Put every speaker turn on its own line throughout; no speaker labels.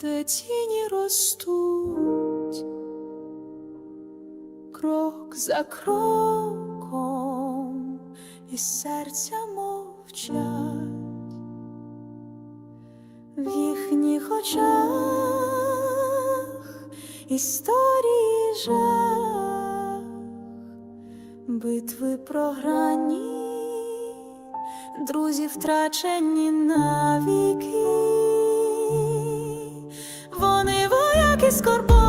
де тіні ростуть, крок за кроком і серця мовчать, в їхніх очах історії жах, битви програні, друзі втрачені навіки. scorpo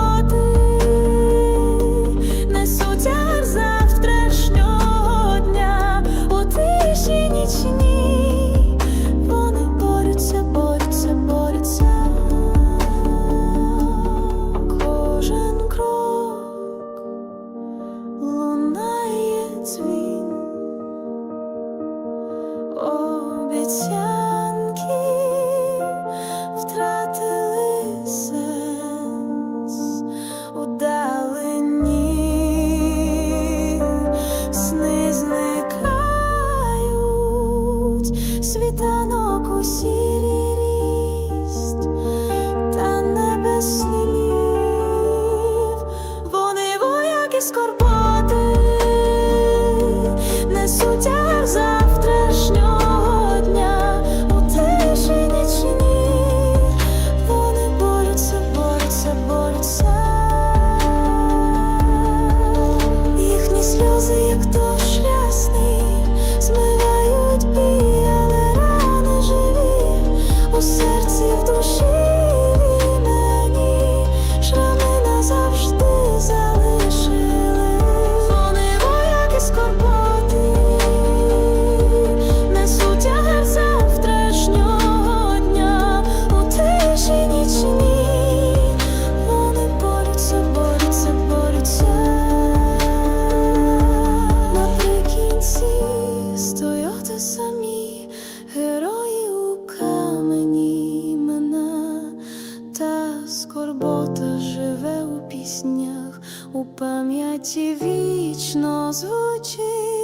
星 серці в душі. пам'яті вічно звучить.